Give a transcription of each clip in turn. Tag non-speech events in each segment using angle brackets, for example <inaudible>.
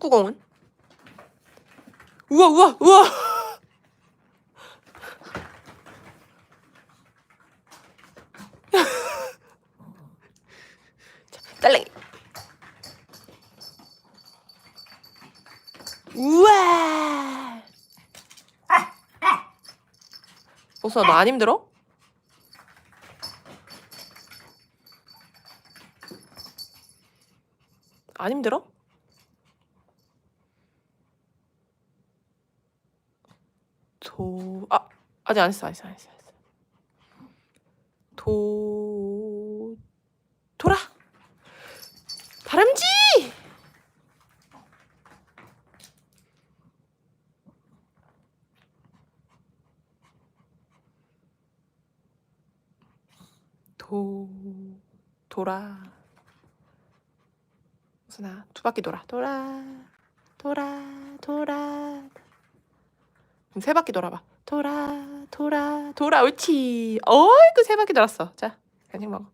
축구공은? 우와 우와 우와 <laughs> 자, 딸랑이 우와 복수아 너안 힘들어? 안 힘들어? 도, 아, 아직 안 했어, 안 했어, 안 했어. 안 했어. 도, 돌아! 다람쥐! 도, 돌아. 무슨아, 두 바퀴 돌아. 돌아, 돌아, 돌아. 세 바퀴 돌아봐. 돌아, 돌아, 돌아. 옳지. 어이구, 세 바퀴 돌았어. 자, 간식 먹어.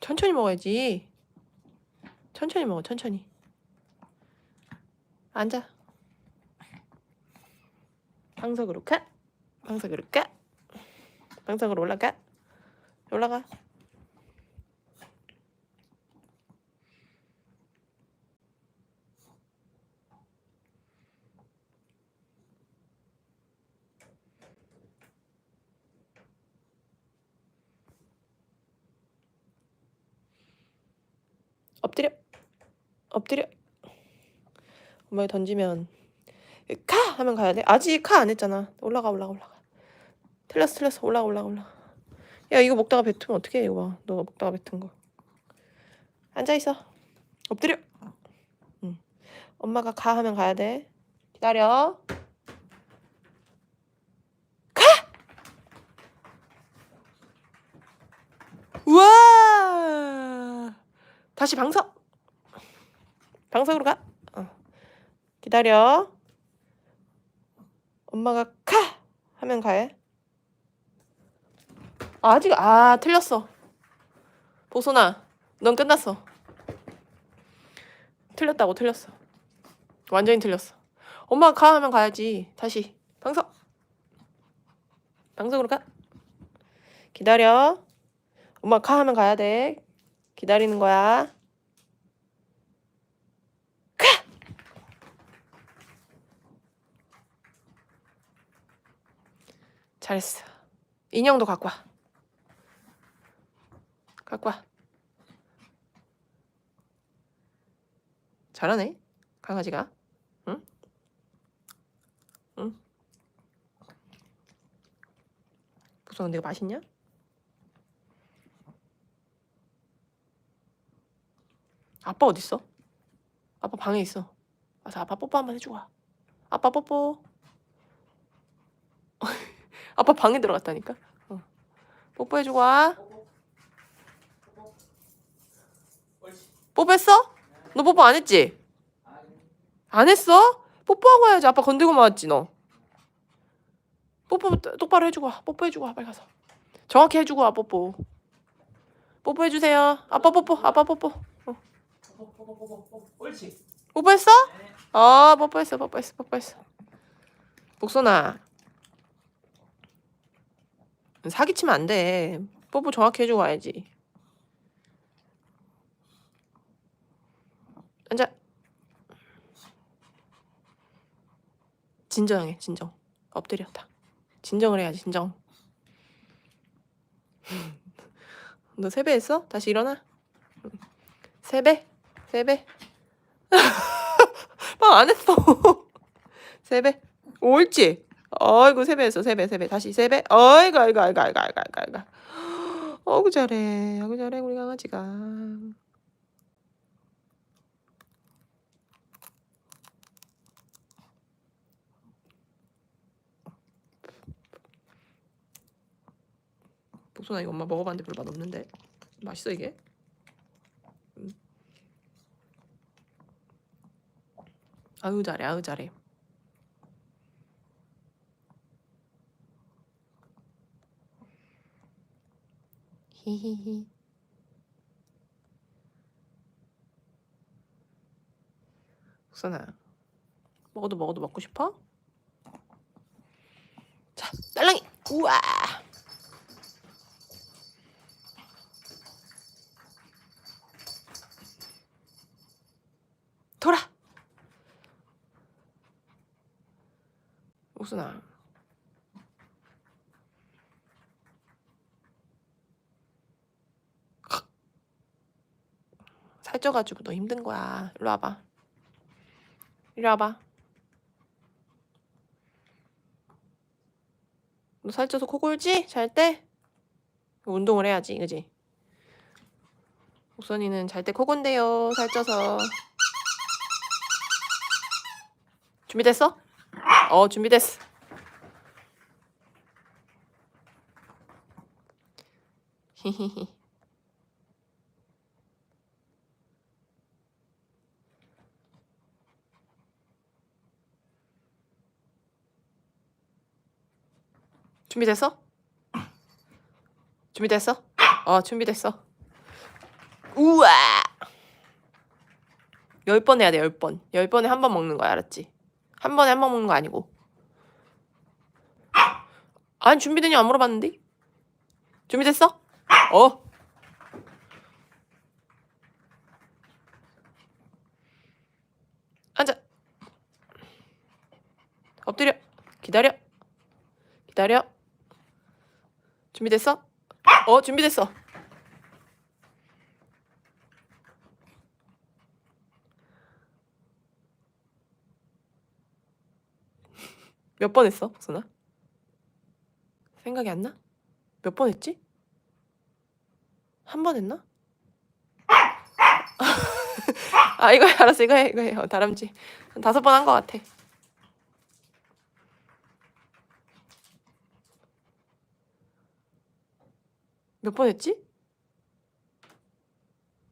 천천히 먹어야지. 천천히 먹어, 천천히. 앉아. 방석으로 가. 방석으로 가. 방석으로 올라가. 올라가. 엎드려. 엎드려. 엄마가 던지면 카 하면 가야 돼. 아직 카 안 했잖아. 올라가 올라가 올라가. 틀렸어 틀렸어 올라가 올라가 올라가. 야 이거 먹다가 뱉으면 어떡해 이거 봐. 너가 먹다가 뱉은 거. 앉아 있어. 엎드려. 응. 엄마가 가 하면 가야 돼. 기다려. 가. 우와. 다시 방석. 방석으로 가. 어. 기다려. 엄마가 카 하면 가해. 아직 아 틀렸어. 보소나, 넌 끝났어. 틀렸다고 틀렸어. 완전히 틀렸어. 엄마가 가 하면 가야지. 다시 방석. 방석으로 가. 기다려. 엄마 가 하면 가야 돼. 기다리는 거야. 가. 잘했어. 인형도 갖고 와. 갖고 와. 잘하네. 강아지가. 응? 응? 무서워 내가 맛있냐? 아빠 어딨어? 아빠 방에 있어. 와서 아빠 뽀뽀 한번 해주고 와. 아빠 뽀뽀. <laughs> 아빠 방에 들어갔다니까. 어. 뽀뽀해주고 와. 뽀뽀했어? 너 뽀뽀 안 했지? 안 했어? 뽀뽀하고 해야지. 아빠 건들고 나왔지 너. 뽀뽀 똑바로 해주고 와. 뽀뽀해주고 와. 빨리 가서. 정확히 해주고 와. 뽀뽀. 뽀뽀해주세요. 아빠 뽀뽀. 아빠 뽀뽀. 어. 옳지. 뽀뽀했어? 어 뽀뽀했어. 뽀뽀했어. 뽀뽀했어. 복선아. 사기치면 안 돼. 뽀뽀 정확히 해주고 와야지. 앉아. 진정해, 진정. 엎드려, 다. 진정을 해야지, 진정. <laughs> 너 세배했어? 다시 일어나. 세배? 세배? <laughs> 빵안 했어. <laughs> 세배? 옳지? 어이구, 세배했어, 세배, 세배. 다시 세배? 어이구, 아이고, 아이고, 아이고, 아이고, 아이고, 아이고. 어이구, <gasps> 잘해. 어이구, 잘해, 우리 강아지가. 복숭아 이거 엄마 먹어봤는데 별로 맛없는데 맛있어 이게? 음. 아유 잘해 아유 잘해 히히히 복순아 먹어도 먹어도 먹고 싶어? 자 딸랑이 우와 옥순아. 살쪄가지고 너 힘든 거야. 일로 와봐. 이리 와봐. 너 살쪄서 코 골지? 잘 때? 운동을 해야지, 그지? 옥선이는 잘 때 코 곤대요, 살쪄서. 준비됐어? 어, 준비됐어. 히히히. 준비됐어? 준비됐어? 어, 준비됐어. 우와! 열 번 해야 돼, 열 번. 열 번에 한 번 먹는 거야, 알았지? 한 번에 한 번 먹는 거 아니고. 아니, 준비되냐 안 물어봤는데? 준비됐어? 어. 앉아. 엎드려. 기다려. 기다려. 준비됐어? 어, 준비됐어. 몇 번 했어, 복순아? 생각이 안 나? 몇 번 했지? 한 번 했나? <laughs> 아, 이거 해, 알았어, 이거 해, 이거 해. 어, 다람쥐. 한 다섯 번 한 것 같아. 몇 번 했지?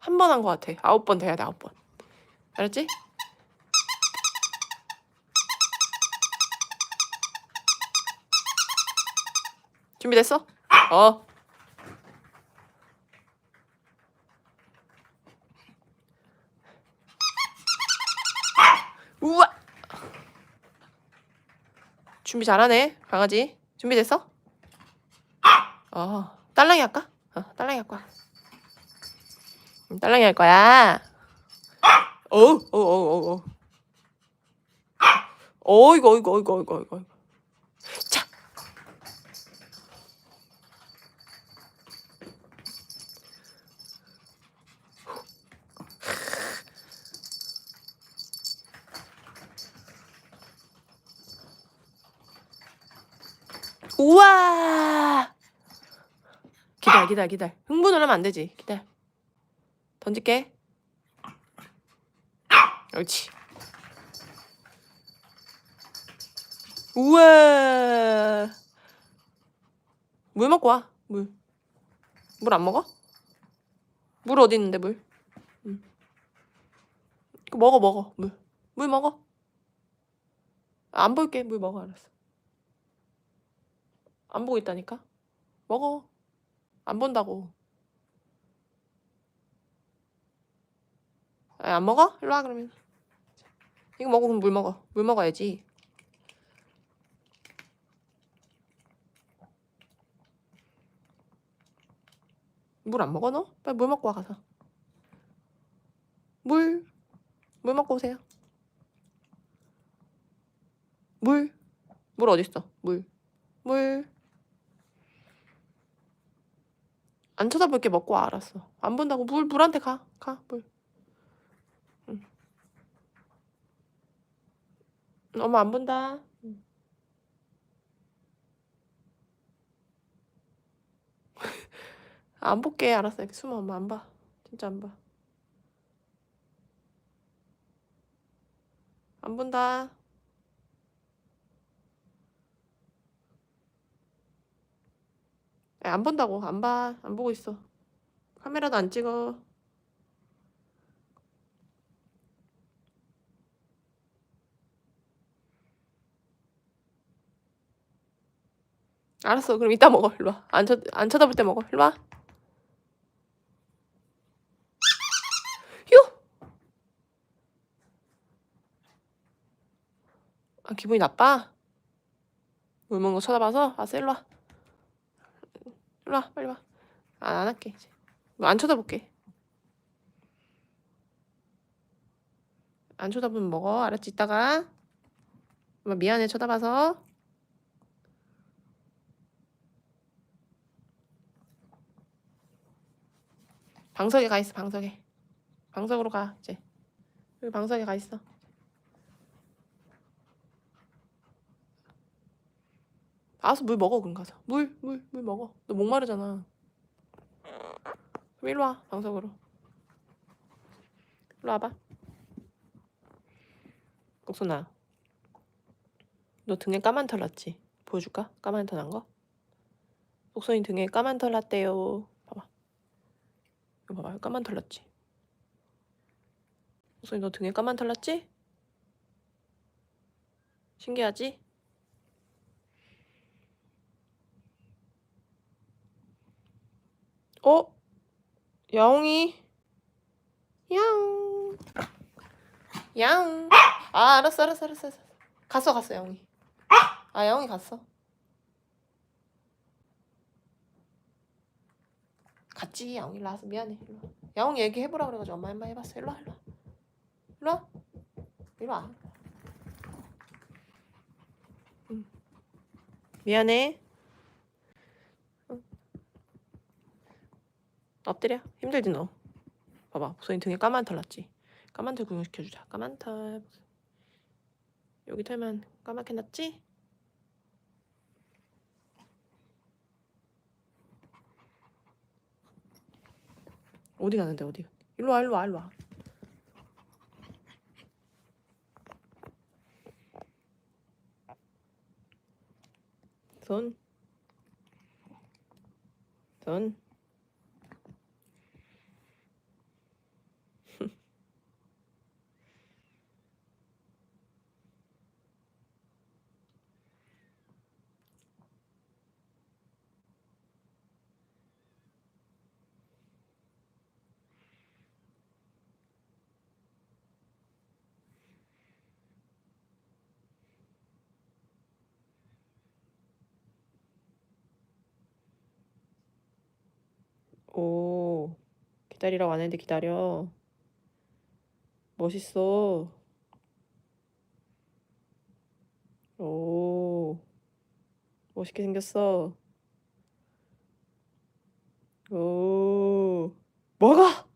한 번 한 것 같아. 아홉 번 돼야 돼, 아홉 번. 알았지? 준비됐어? 어. 우와! 준비 잘하네, 강아지. 준비됐어? 어, 딸랑이 할까? 어, 딸랑이 할 거야. 음, 딸랑이 할 거야. 어우, 어우, 어우, 어우. 어이구, 어이구, 어이구, 어이구, 어이구. 우와! 기다려, 기다려, 기다려. 흥분을 하면 안 되지. 기다려. 던질게. 옳지. 우와. 물 먹고 와. 물. 물 안 먹어? 물 어디 있는데 물? 응. 먹어 먹어 물. 물 먹어. 아, 안 볼게. 물 먹어 알았어. 안 보고 있다니까. 먹어. 안 본다고. 아, 안 먹어? 일로 와 그러면. 이거 먹어 그럼 물 먹어. 물 먹어야지. 물 안 먹어 너? 빨리 물 먹고 와 가서. 물. 물 먹고 오세요. 물. 물 어디 있어? 물. 물. 안 쳐다볼게 먹고 와 알았어. 안 본다고 물 물한테 가. 가 물. 응. 엄마 안 본다. 응. <laughs> 안 볼게 알았어. 이렇게 숨어 엄마 안 봐. 진짜 안 봐. 안 본다. 안 본다고 안 봐. 안 보고 있어. 카메라도 안 찍어. 알았어. 그럼 이따 먹어. 일로 와. 안, 쳐, 안 쳐다볼 때 먹어. 일로 와. 아, 기분이 나빠? 울먹거 쳐다봐서? 아, 셀러. 일로 와, 빨리 와. 아, 안 할게, 이제. 뭐안 쳐다볼게. 안 쳐다보면 먹어. 알았지? 이따가. 미안해, 쳐다봐서. 방석에 가 있어, 방석에. 방석으로 가, 이제. 여기 방석에 가 있어. 알아서 물 먹어 그럼 가서 물물 물 먹어. 너 목마르잖아. 그럼 일로 와 방석으로. 일로 와봐. 꼭순아 너 등에 까만 털 났지? 보여줄까? 까만 털 난 거? 복선이 등에 까만 털 났대요. 봐봐. 이거 봐봐 까만 털 났지? 복선이 너 등에 까만 털 났지? 신기하지 어? 야옹이? 야옹. 야옹. 아, 알았어, 알았어, 알았어, 알았어. 갔어, 갔어, 야옹이. 아, 야옹이 갔어. 갔지, 야옹이 일로 와서 미안해. 일로 와. 야옹이 얘기해보라 그래가지고 엄마 한번 해봤어. 일로 와, 일로 와. 일로 와. 일로 와. 응. 미안해. 엎드려. 힘들지 너. 봐봐. 목소리 등에 까만 털 났지? 까만 털 구경시켜주자. 까만 털. 여기 털만 까맣게 났지? 어디 가는데 어디? 일로 와 일로 와 일로 와. 손, 손, 오, 기다리라고 안 했는데 기다려. 멋있어. 오, 멋있게 생겼어. 오, 뭐가?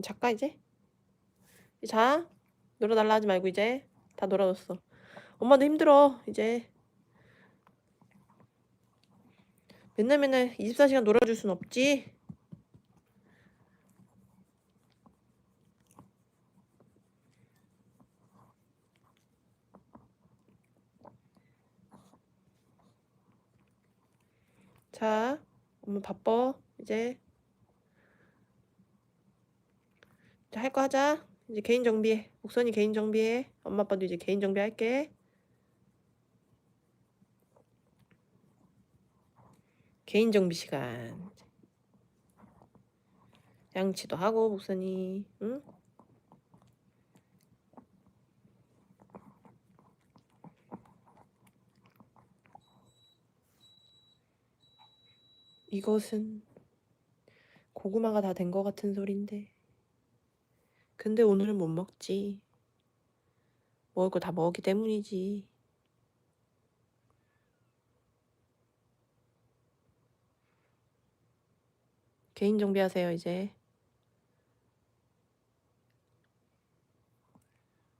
작가 이제? 자. 놀아달라 하지 말고 이제 다 놀아줬어. 엄마도 힘들어 이제. 맨날 맨날 24시간 놀아줄 순 없지. 자, 엄마 바빠 이제. 할 거 하자. 이제 개인 정비해. 목선이 개인 정비해. 엄마 아빠도 이제 개인 정비할게. 개인 정비 시간. 양치도 하고 목선이. 응? 이것은 고구마가 다된거 같은 소린데. 근데 오늘은 못 먹지. 먹을 거 다 먹었기 때문이지. 개인 정비하세요, 이제.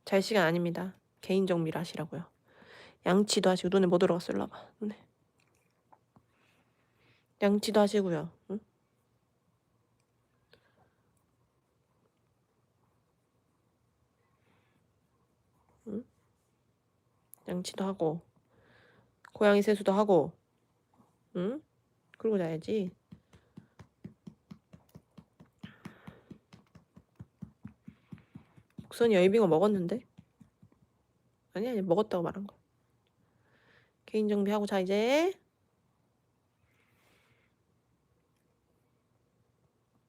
잘 시간 아닙니다. 개인 정비를 하시라고요. 양치도 하시고, 눈에 뭐 와봐, 눈에. 양치도 하시고요. 응? 양치도 하고 고양이 세수도 하고 응? 그러고 자야지. 국선이 열빙어 먹었는데? 아니 아니 먹었다고 말한 거. 개인 정비하고 자 이제.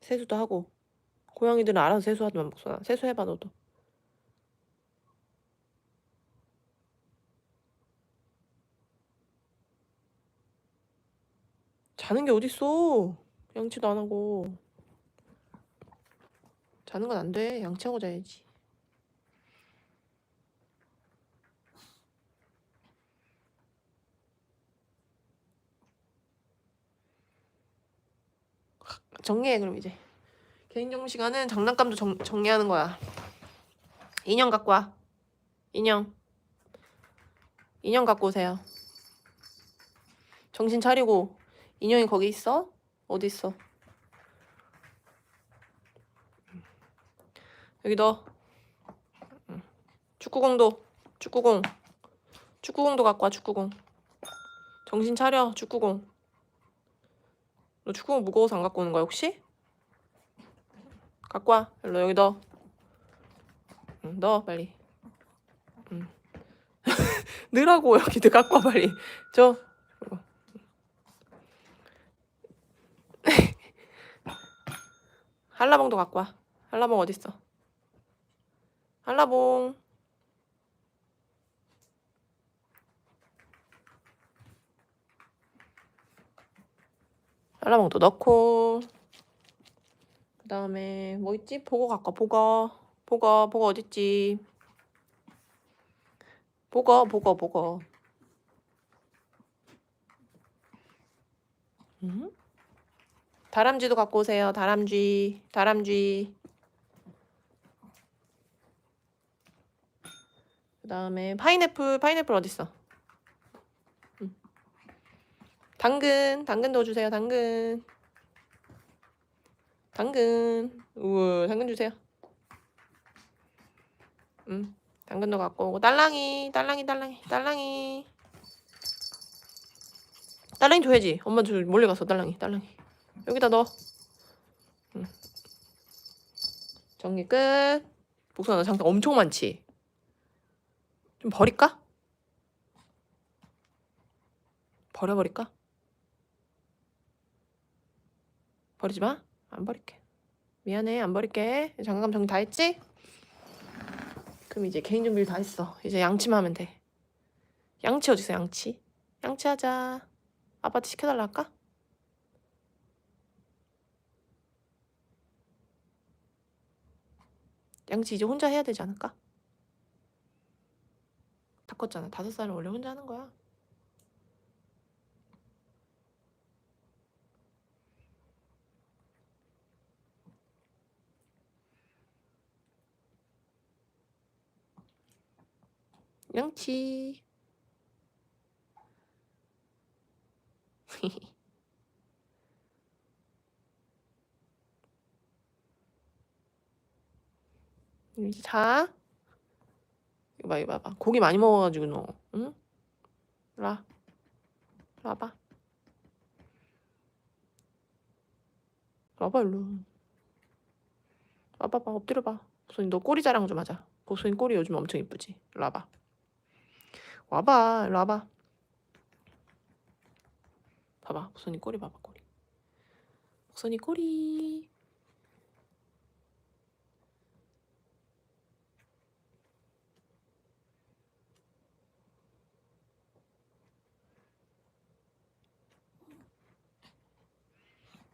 세수도 하고. 고양이들은 알아서 세수하더만 목소나. 세수해봐 너도. 자는 게 어딨어? 양치도 안 하고. 자는 건 안 돼. 양치하고 자야지. 정리해 그럼 이제. 개인 정비 시간은 장난감도 정, 정리하는 거야. 인형 갖고 와. 인형. 인형 갖고 오세요. 정신 차리고 인형이 거기 있어? 어디 있어? 여기. 응. 축구공도 축구공 축구공도 갖고 와 축구공. 정신 차려 축구공. 너 축구공 무거워서 안 갖고 오는 거야 혹시? 갖고 와. 일로 여기 넣어. 응, 넣어 빨리. 응. <laughs> 넣으라고 여기도 갖고 와 빨리. 저. 이거. 한라봉도 갖고 와. 한라봉 어딨어? 한라봉. 한라봉도 넣고. 그 다음에 뭐 있지? 보거 갖고 와, 보거. 보거, 보거 어딨지? 보거, 보거, 보거. 음? 다람쥐도 갖고 오세요. 다람쥐, 다람쥐. 그 다음에 파인애플, 파인애플 어딨어? 음. 당근, 당근 넣어주세요. 당근. 당근. 우와, 당근 주세요. 음, 당근도 갖고 오고 딸랑이, 딸랑이, 딸랑이, 딸랑이. 딸랑이 줘야지. 엄마 저 몰래 갔어. 딸랑이, 딸랑이. 여기다 넣어. 응. 정리 끝. 복숭아 너 장갑 엄청 많지? 좀 버릴까? 버려버릴까? 버리지 마. 안 버릴게. 미안해. 안 버릴게. 장갑 정리 다 했지? 그럼 이제 개인 정비를 다 했어. 이제 양치만 하면 돼. 양치 어디 있어? 양치. 양치하자. 아빠한테 시켜달라 할까? 양치 이제 혼자 해야 되지 않을까? 다 컸잖아. 다섯 살은 원래 혼자 하는 거야. 양치. <laughs> 자. 이거 봐, 이거 봐봐. 고기 많이 먹어가지고 너, 응? 와. 일로 와봐. 일로. 와봐봐, 엎드려봐. 보소니, 너 꼬리 자랑 좀 하자. 보소니 꼬리 요즘 엄청 이쁘지? 일로 와봐. 와봐, 일로 와봐. 봐봐, 보소니 꼬리 봐봐, 꼬리. 보소니 꼬리.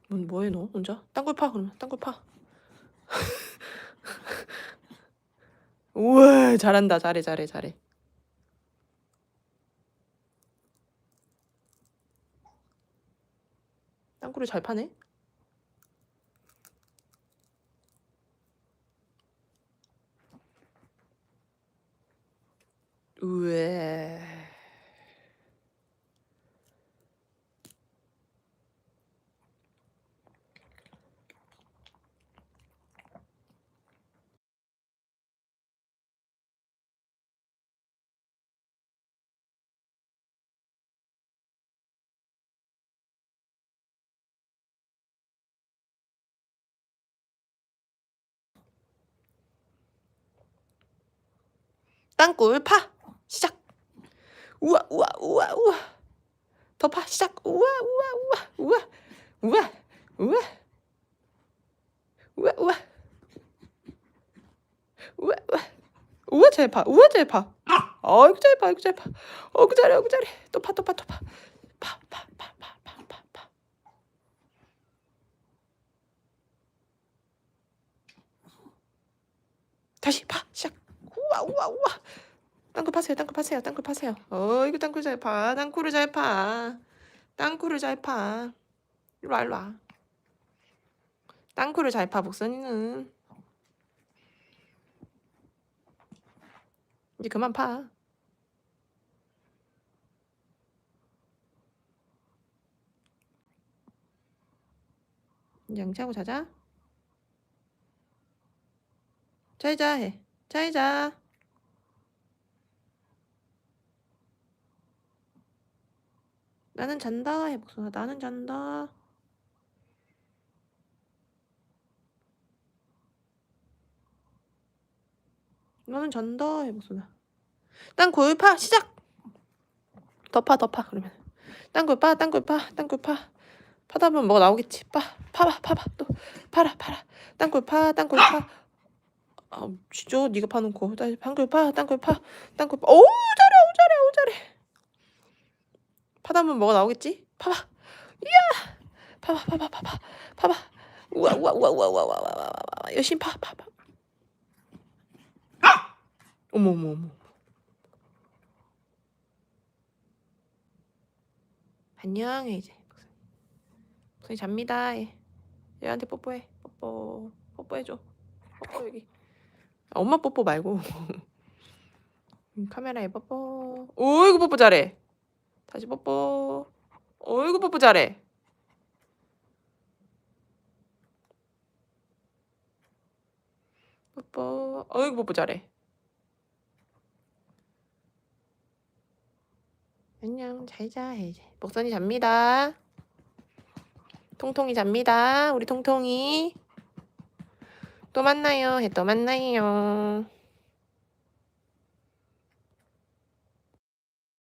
뭔 뭐해 너 혼자? 땅굴 파 그러면 땅굴 파. <laughs> 우와 잘한다 잘해 잘해 잘해. 땅굴을 잘 파네. 우에. 땅굴 파 시작. 우와 우와 우와 우와. 더 파 시작. 우와 우와 우와 우와 우와 우와 우와 우와 우와 우와 우와 잘 파. 우와 잘 파. 어이구 잘 파. 어이구 잘 파. 어이구 잘해. 어이구 잘해. 또 파 또 파 또 파. 파 파 파 파 파 파 파. 다시 파. 우와 우와 우와. 땅굴 파세요. 땅굴 파세요. 땅굴 파세요. 어이구 땅굴 잘 파. 땅굴을 잘 파. 땅굴을 잘 파. 일로 와 일로 와. 땅굴을 잘 파. 목선이는 이제 그만 파. 양치하고 자자. 잘자 해. 잘자. 나는 잔다 해 목소나 나는 잔다. 나는 잔다 해 목소나. 땅 골파 시작. 덮파 덮파 그러면. 땅 골파 땅 골파 땅 골파. 파다 보면 뭐가 나오겠지. 파 파봐 파봐 또 파라 파라. 땅 골파 땅 골파. 아 진짜 네가 파놓고 땅 골파 땅 골파 땅 골파. 오 잘해 오 잘해 오 잘해. 파다 보면 뭐가 나오겠지? 파봐. 이야. 파봐 파봐 파봐 파봐. 우와 우와 우와 우와 우와 우와 우와 우와 열심히 파파 파. 어머 어머 어머. 안녕 해 이제. 목소리 잡니다. 얘. 얘한테 뽀뽀해. 뽀뽀. 뽀뽀해줘. 뽀뽀 여기. 아, 엄마 뽀뽀 말고. 음, <laughs> 카메라에 뽀뽀. 오이구 뽀뽀 잘해. 다시 뽀뽀. 어이구 뽀뽀 잘해. 뽀뽀. 어이구 뽀뽀 잘해. 안녕 잘자 이제 목선이 잡니다. 통통이 잡니다. 우리 통통이 또 만나요. 해또 만나요.